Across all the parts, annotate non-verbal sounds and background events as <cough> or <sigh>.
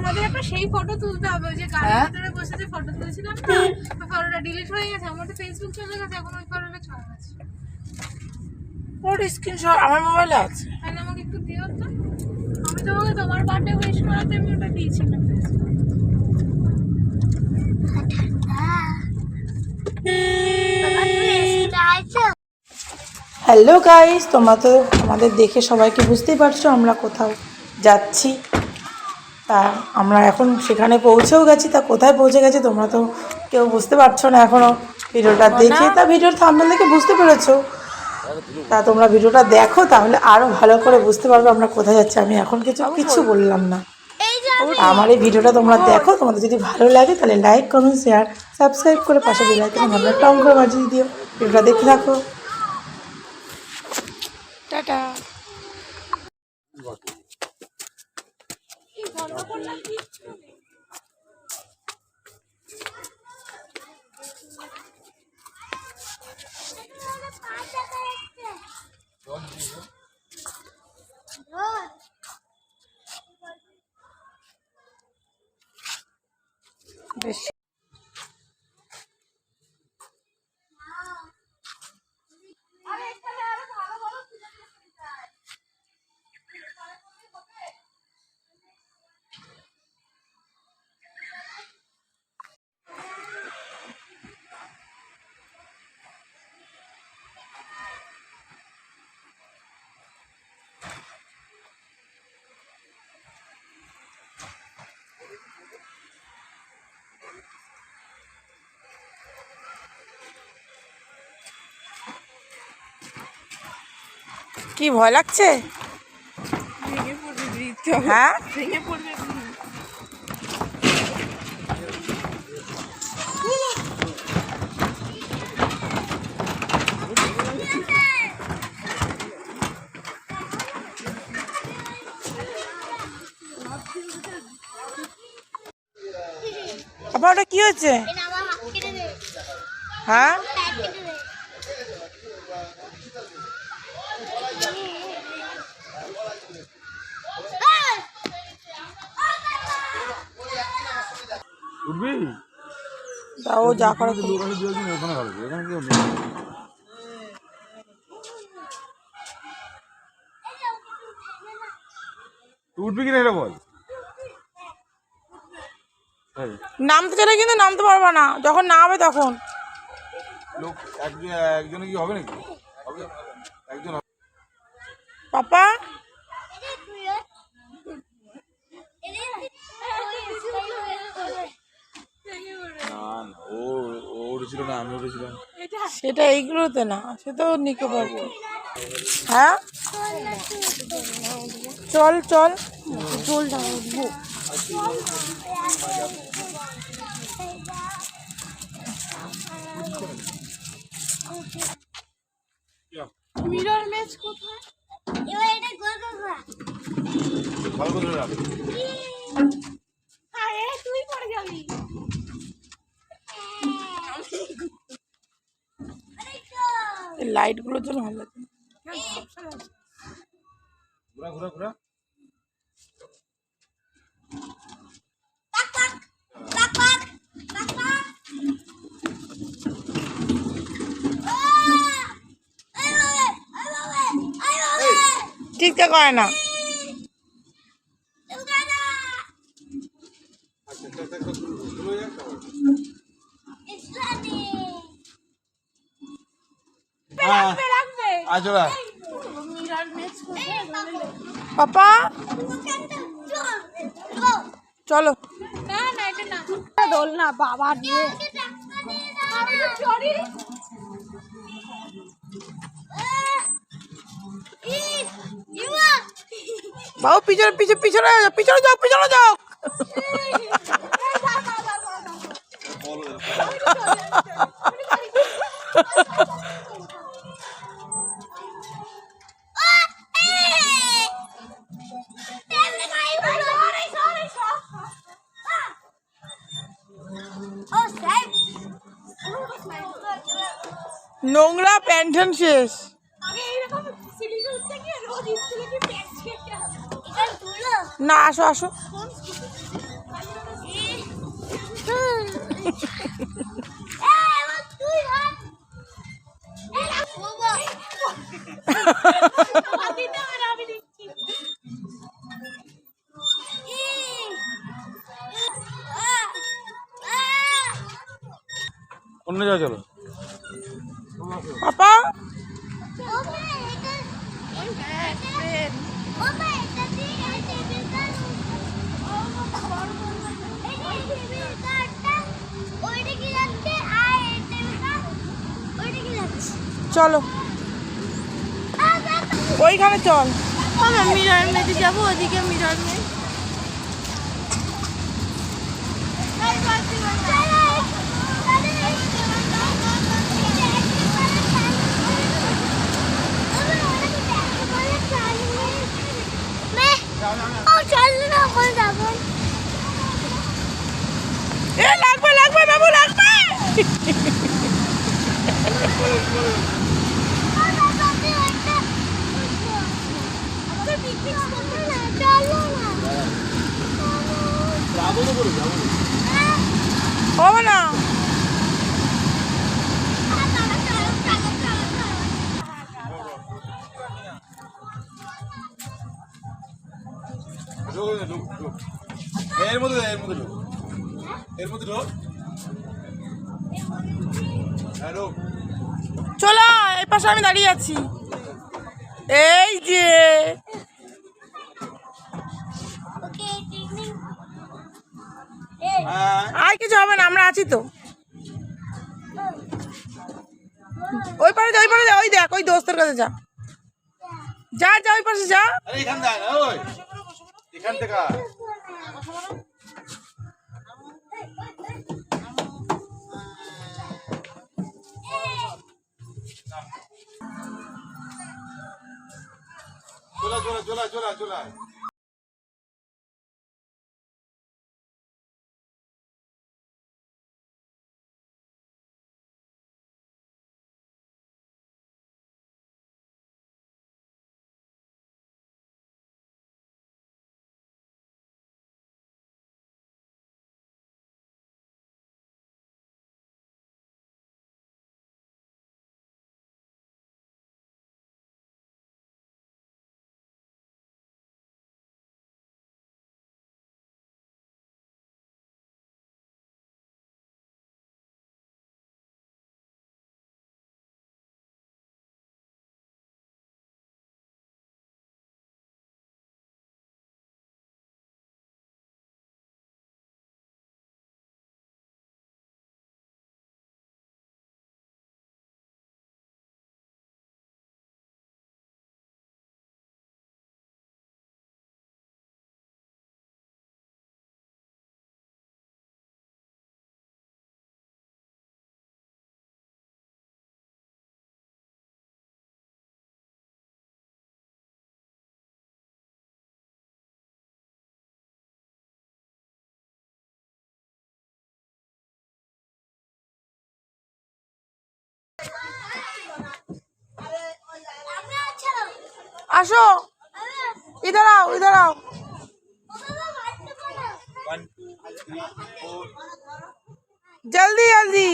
আমাদের একটা সেই ফটো তুলতে হবে যে গাড়ির হ্যাঁ? ভিতরে বসে যে ফটো তুলেছিলাম না ওই ফটোটা ডিলিট হয়ে গেছে আমার তো ফেসবুক চলে গেছে এখন ওই ফটোটা ছড়া আছে। ওর স্ক্রিনশট আমার মোবাইলে আছে। তাহলে আমাকে একটু দিও তো। আমি তোমাকে তোমার বার্থডে উইশ করাতে আমি ওটা দিয়েছিলাম হ্যালো গাইস তোমরা তো আমাদের দেখে সবাইকে বুঝতেই পারছ আমরা কোথাও যাচ্ছি। তা আমরা এখন সেখানে পৌঁছেও গেছি তা কোথায় পৌঁছে গেছি তোমরা তো কেউ বুঝতে পারছ না এখনও ভিডিওটা দেখে তা ভিডিওর থাম্বেল দেখে বুঝতে পেরেছ। তা তোমরা ভিডিওটা দেখো তাহলে আরও ভালো করে বুঝতে পারবে আমরা কোথায় যাচ্ছি। আমি এখন কিছু কিছু বললাম না। আমার এই ভিডিওটা তোমরা দেখো তোমাদের যদি ভালো লাগে তাহলে লাইক কমেন্ট শেয়ার সাবস্ক্রাইব করে পাশে বেলাইকন ঘণ্টা টং করে বাজিয়ে দিও। ভিডিওটা দেখে থাকো। টাটা। বেশ কি ভয় লাগছে? হ্যাঁ? আপনার ওটা কি হচ্ছে হ্যাঁ? উঠবি? তা ও যা করে ওখানে দিয়েছি ওখানে ভালো। এখানে কেউ নেই। উঠবি কিনা এটা বল। নামতে চাইলে কিন্তু নামতে পারবে না। যখন না হবে তখন। লোক একজন একজনে কি হবে নাকি? হবে। একজন। পাপা না না ও ও উঠেছিল না আমি উঠেছিলাম সেটা এইগুলোতে না সে তো নিতে পারব হ্যাঁ? চল চল। চল উঠবো মিরর ম্যাচ কোথায়? ভালো করে রাখ। আরে তুই পড়ে যাবি এই লাইটগুলোর জন্য ভালো লাগে ঘুরা ঘুরা ঘুরা চিৎকার করে না আচ্ছা একটা একটা একটা চলে যাক তারপর। হ্যাঁ কোথায় পাপা? চলো। না না এটা না দোল বাবা দিয়ে। বাবু পিছনে পিছনে পিছনে যাও, পিছনে যাও পিছনে যাও। না আসো আসো। অন্য জায়গায় চলো। চলো। ওইখানে চল। আমরা মিরার মেতে যাব ওদিকে মিরার মে। চল না ওখানে যাব এ লাগবে লাগবে বাবু লাগবে। <laughs> পাশে আমি দাঁড়িয়ে আছি। এই যে। আর কিছু হবে না, আমরা আছি তো। ওই পারে যা, ওই পারে যা, ওই দেখ, ওই দোস্তের কাছে যা। যা যা, ওই পাশে যা। এখান থেকে চলে চলে চলে চলে চলে। আসো। One, two, three, four. জলদি জলদি।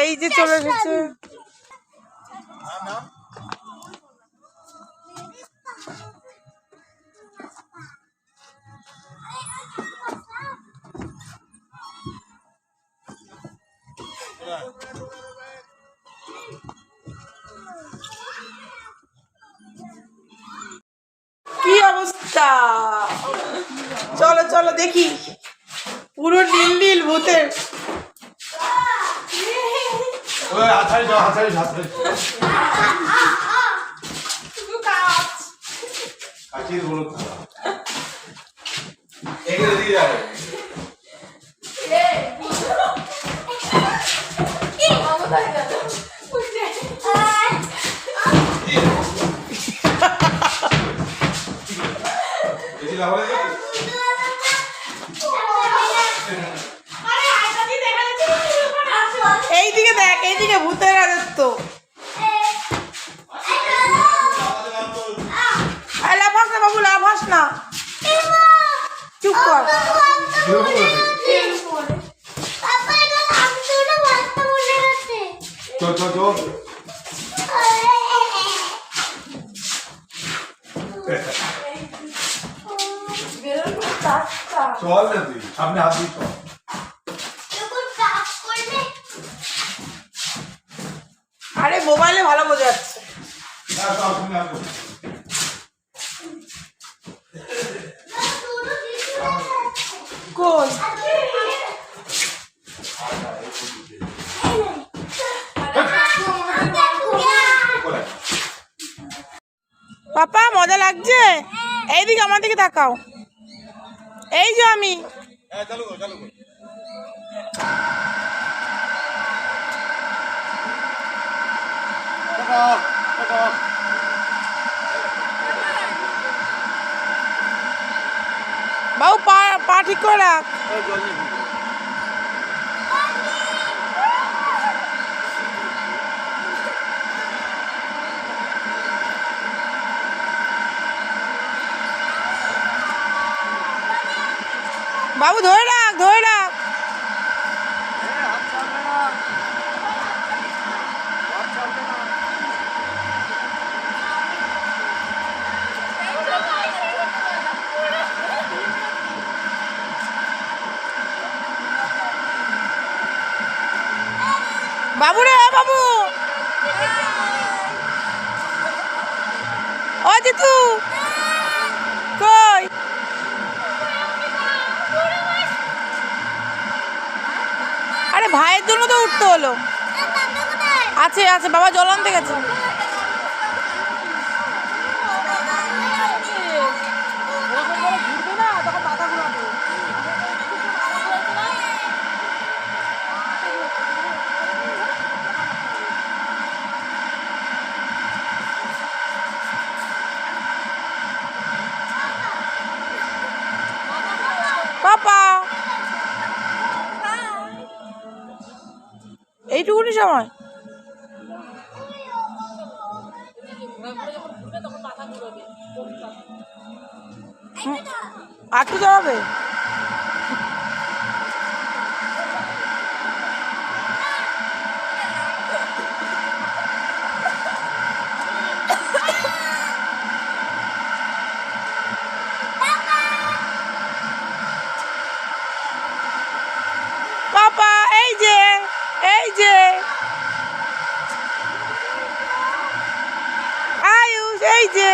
এই যে চলে এসেছে। কি অবস্থা। চলো চলো দেখি। পুরো নীল নীল ভূতের। কাছে বলো এগুলো দিয়ে যাবে এইদিকে দেখ এইদিকে ভূতের রাজত্ব। পাপা মজা লাগছে? এইদিকে আমার দিকে তাকাও। এই যে আমি। হ্যাঁ চালু কর চালু কর টাটা, টাটা। বাবু পা পা ঠিক করে রাখ। বাবু ধরে রাখ ধরে রাখ বাবু রে বাবু ও জিতু কই? আরে ভাইয়ের জন্য তো উঠতে হলো। আছে আছে বাবা জল আনতে গেছে। এইটুকুনি সময়। আটকে যাওয়া একটু আয়ুষ যে।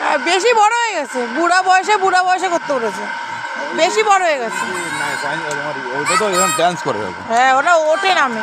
হ্যাঁ, বেশি বড় হয়ে গেছে। বুড়া বয়সে বুড়া বয়সে করতে উঠেছে বেশি বড় হয়ে গেছে। হ্যাঁ ওটা ওঠে নামে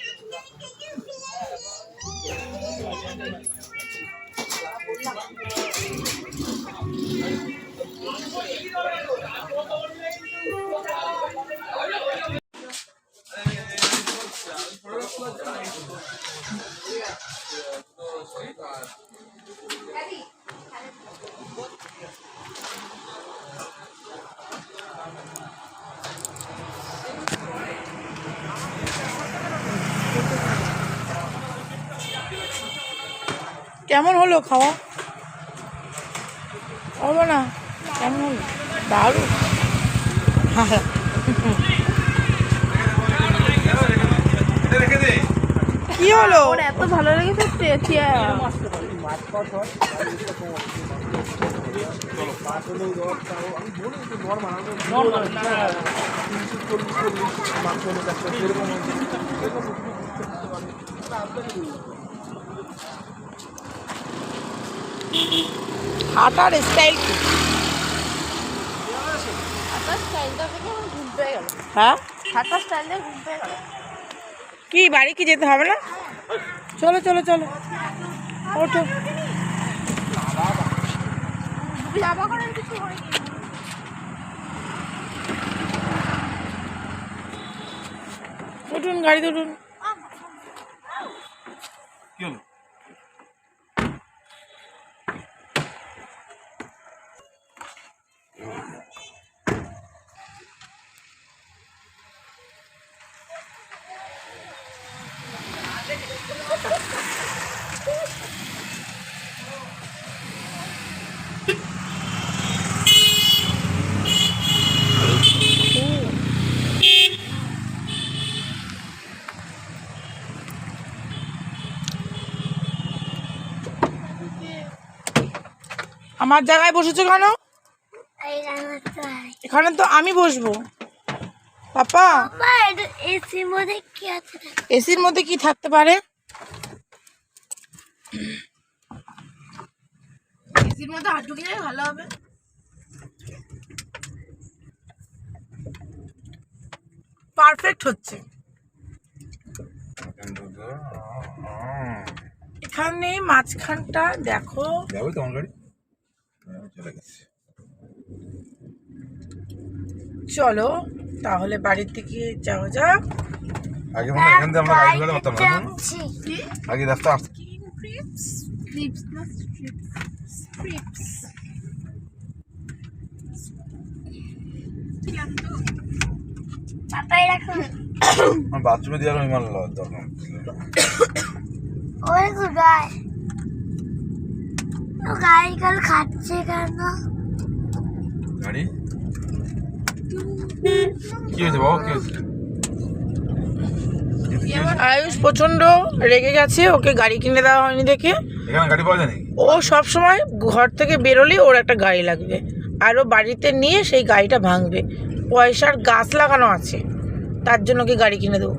কেমন হলো খাওয়া? হবে না। কেমন হলো? দারুণ। হ্যাঁ কি হলো? এত ভালো লেগেছে হাঁটার স্টাইল কি? হ্যাঁ? কি বাড়ি কি যেতে হবে না? চলো চলো চলো। ওঠো। উঠুন গাড়িতে উঠুন কি হলো? আমার জায়গায় বসেছো কেন? এখানে তো আমি বসবো। পাপা এসির মধ্যে কি আছে? এসির মধ্যে কি থাকতে পারে? এসির মধ্যে ভালো হবে। পারফেক্ট হচ্ছে। এখানে মাঝখানটা দেখো। যাবে তোমার গাড়ি? চলে গেছে। চলো তাহলে বাড়ির থেকে যাওয়া যাক। আগে মনে হয় এখান থেকে আমরা গাড়ি ধরে করতাম না আগে রাস্তা ক্রিপস ক্রিপস না স্ট্রিপস স্ট্রিপস পাপাই রাখো। আমার বাথরুমে দিয়ে আমি মানলো তখন ওরে কোথায় ও গাড়ি কাল খাচ্ছে কেন? গাড়ি? কি হয়েছে বাবা? কি হয়েছে? আয়ুষ প্রচণ্ড রেগে গেছে ওকে গাড়ি কিনে দেওয়া হয়নি দেখে। এখানে গাড়ি পাওয়া যায় নাকি ও সব সময় ঘর থেকে বেরোলেই ওর একটা গাড়ি লাগবে। আর ও বাড়িতে নিয়ে সেই গাড়িটা ভাঙবে। পয়সার গাছ লাগানো আছে তার জন্য ওকে গাড়ি কিনে দেবো।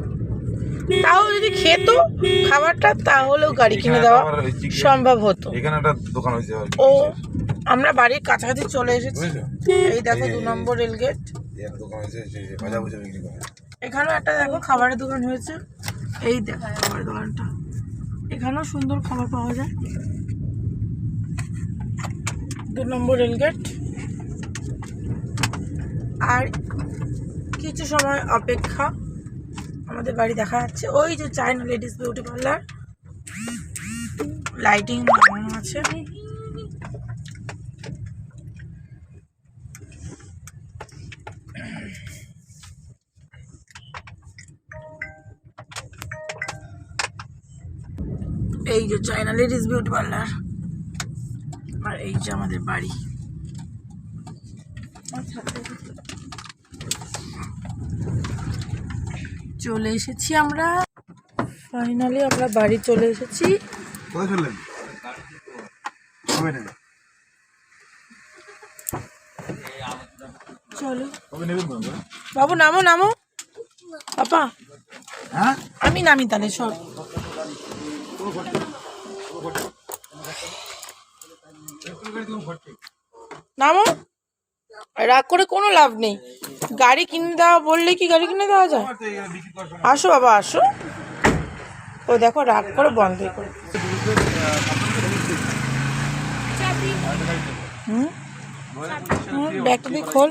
তাও যদি খেত খাবারটা তাহলেও গাড়ি কিনে দেওয়া সম্ভব হতো। এখানে একটা দোকান হয়েছে ও আমরা বাড়ির কাছাকাছি চলে এসেছি। এই দেখো দু নম্বর রেলগেট এখানেও একটা দেখো খাবারের দোকান হয়েছে। এই দেখো খাবারের দোকানটা। এখানেও সুন্দর খাবার পাওয়া যায়। দু নম্বর রেলগেট আর কিছু সময় অপেক্ষা। আমাদের বাড়ি দেখা যাচ্ছে। ওই যে China ladies beauty parlour. Lighting লাগানো আছে। এই যে চায়না লেডিস বিউটি পার্লার। আর এই যে আমাদের বাড়ি। চলে এসেছি আমরা। ফাইনালি আমরা বাড়ি চলে এসেছি। চলো। বাবু? নামো নামো। পাপা। হ্যাঁ? আমি নামি তাহলে সব নামো। রাগ করে কোনো লাভ নেই। গাড়ি কিনে দেওয়া বললে কি গাড়ি কিনে দেওয়া যায়? আসো বাবা, আসো। ও দেখো, রাগ করে বন্ধই করে হুম? খোল।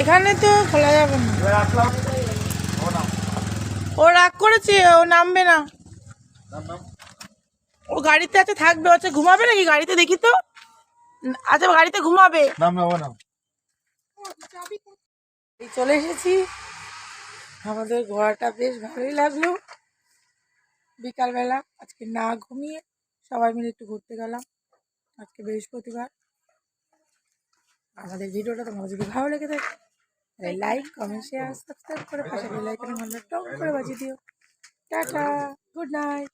এখানে তো খোলা যাবে না। ও রাগ করেছে ও নামবে না। ও গাড়িতে আছে থাকবে হচ্ছে ঘুমাবে নাকি গাড়িতে? দেখি তো। আচ্ছা গাড়িতে ঘুমাবে। চলে এসেছি। আমাদের ঘোরাটা বেশ ভালোই লাগল। বিকালবেলা আজকে না ঘুমিয়ে সবাই মিলে একটু ঘুরতে গেলাম। আজকে বৃহস্পতিবার। আমাদের ভিডিওটা তোমার যদি ভালো লেগে থাকে লাইক কমেন্ট শেয়ার সাবস্ক্রাইব করে পাশে বেল আইকনে ঘণ্টা টক করে বাজিয়ে দিও। Tata good night